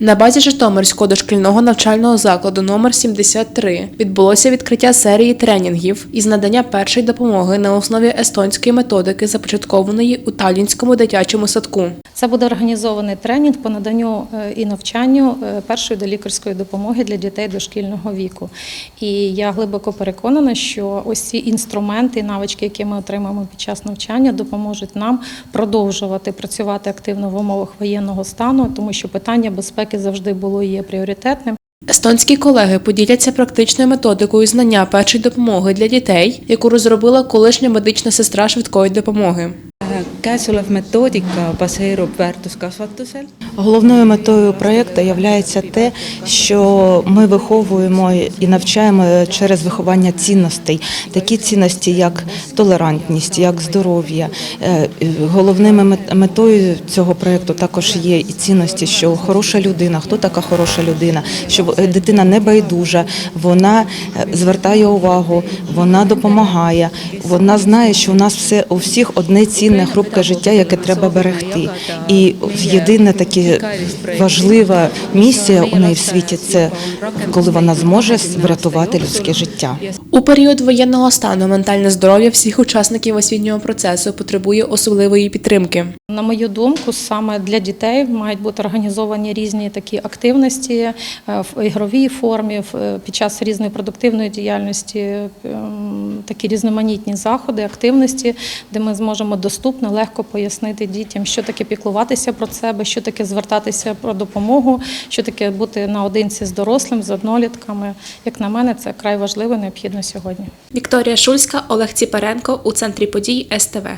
На базі Житомирського дошкільного навчального закладу номер 73 відбулося відкриття серії тренінгів із надання першої допомоги на основі естонської методики, започаткованої у Талінському дитячому садку. Це буде організований тренінг по наданню е, і навчанню е, першої долікарської допомоги для дітей дошкільного віку. І я глибоко переконана, що ось ці інструменти і навички, які ми отримаємо під час навчання, допоможуть нам продовжувати працювати активно в умовах воєнного стану, тому що питання безпеки завжди було і є пріоритетним. Естонські колеги поділяться практичною методикою знання першої допомоги для дітей, яку розробила колишня медична сестра швидкої допомоги. Käesolev metoodika baseerub väärtuskasvatusel. Головною метою проєкту є те, що ми виховуємо і навчаємо через виховання цінностей, такі цінності, як толерантність, як здоров'я. Е, Головною метою цього проєкту також є і цінності, що хороша людина, хто така хороша людина, що е, дитина не байдужа, вона е, звертає увагу, вона допомагає, вона знає, що у нас все у всіх одне цінне хрупке життя, яке треба берегти. І єдина така важлива місія у неї в світі це коли вона зможе врятувати людське життя. У період воєнного стану ментальне здоров'я всіх учасників освітнього процесу потребує особливої підтримки. На мою думку, саме для дітей мають бути організовані різні такі активності е, в ігровій формі, е, під час різної продуктивної діяльності, ем, такі різноманітні заходи, активності, де ми зможемо доступно, легко пояснити дітям, що таке піклуватися про себе, що таке звертатися про допомогу, що таке бути наодинці з дорослим, з однолітками. Як на мене, це край важливо і необхідно сьогодні. Вікторія Шульська, Олег Ціпаренко у центрі подій СТВ.